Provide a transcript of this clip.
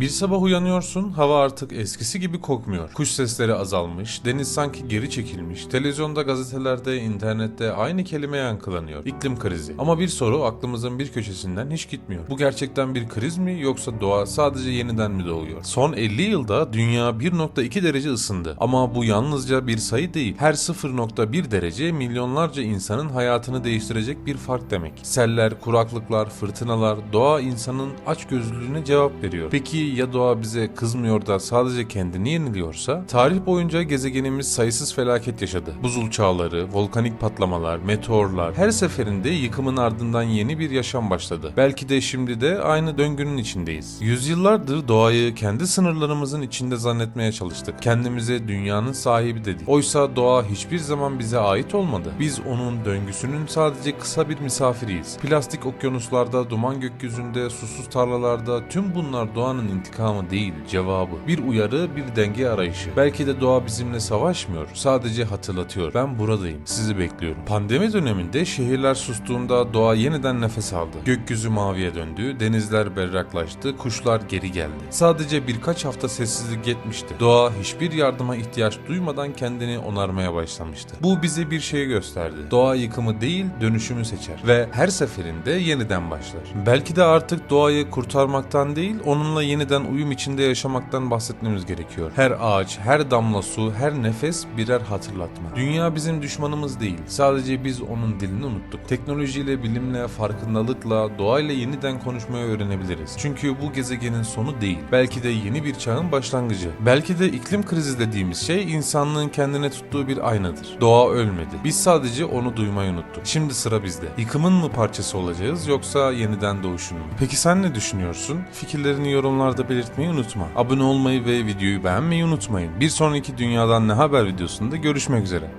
Bir sabah uyanıyorsun, hava artık eskisi gibi kokmuyor. Kuş sesleri azalmış, deniz sanki geri çekilmiş. Televizyonda, gazetelerde, internette aynı kelime yankılanıyor. İklim krizi. Ama bir soru aklımızın bir köşesinden hiç gitmiyor. Bu gerçekten bir kriz mi yoksa doğa sadece yeniden mi doğuyor? Son 50 yılda dünya 1.2 derece ısındı. Ama bu yalnızca bir sayı değil. Her 0.1 derece milyonlarca insanın hayatını değiştirecek bir fark demek. Seller, kuraklıklar, fırtınalar, doğa insanın açgözlülüğüne cevap veriyor. Peki ya doğa bize kızmıyor da sadece kendini yeniliyorsa? Tarih boyunca gezegenimiz sayısız felaket yaşadı. Buzul çağları, volkanik patlamalar, meteorlar, her seferinde yıkımın ardından yeni bir yaşam başladı. Belki de şimdi de aynı döngünün içindeyiz. Yüzyıllardır doğayı kendi sınırlarımızın içinde zannetmeye çalıştık. Kendimize dünyanın sahibi dedik. Oysa doğa hiçbir zaman bize ait olmadı. Biz onun döngüsünün sadece kısa bir misafiriyiz. Plastik okyanuslarda, duman gökyüzünde, susuz tarlalarda tüm bunlar doğanın intikamı değil, cevabı. Bir uyarı, bir denge arayışı. Belki de doğa bizimle savaşmıyor, sadece hatırlatıyor. Ben buradayım, sizi bekliyorum. Pandemi döneminde şehirler sustuğunda doğa yeniden nefes aldı. Gökyüzü maviye döndü, denizler berraklaştı, kuşlar geri geldi. Sadece birkaç hafta sessizlik yetmişti. Doğa hiçbir yardıma ihtiyaç duymadan kendini onarmaya başlamıştı. Bu bize bir şey gösterdi. Doğa yıkımı değil, dönüşümü seçer ve her seferinde yeniden başlar. Belki de artık doğayı kurtarmaktan değil, onunla yeniden uyum içinde yaşamaktan bahsetmemiz gerekiyor. Her ağaç, her damla su, her nefes birer hatırlatma. Dünya bizim düşmanımız değil. Sadece biz onun dilini unuttuk. Teknolojiyle, bilimle, farkındalıkla, doğayla yeniden konuşmayı öğrenebiliriz. Çünkü bu gezegenin sonu değil. Belki de yeni bir çağın başlangıcı. Belki de iklim krizi dediğimiz şey insanlığın kendine tuttuğu bir aynadır. Doğa ölmedi. Biz sadece onu duymayı unuttuk. Şimdi sıra bizde. Yıkımın mı parçası olacağız yoksa yeniden doğuşun mu? Peki sen ne düşünüyorsun? Fikirlerini yorumlarda belirtmeyi unutma. Abone olmayı ve videoyu beğenmeyi unutmayın. Bir sonraki Dünyadan Ne Haber videosunda görüşmek üzere.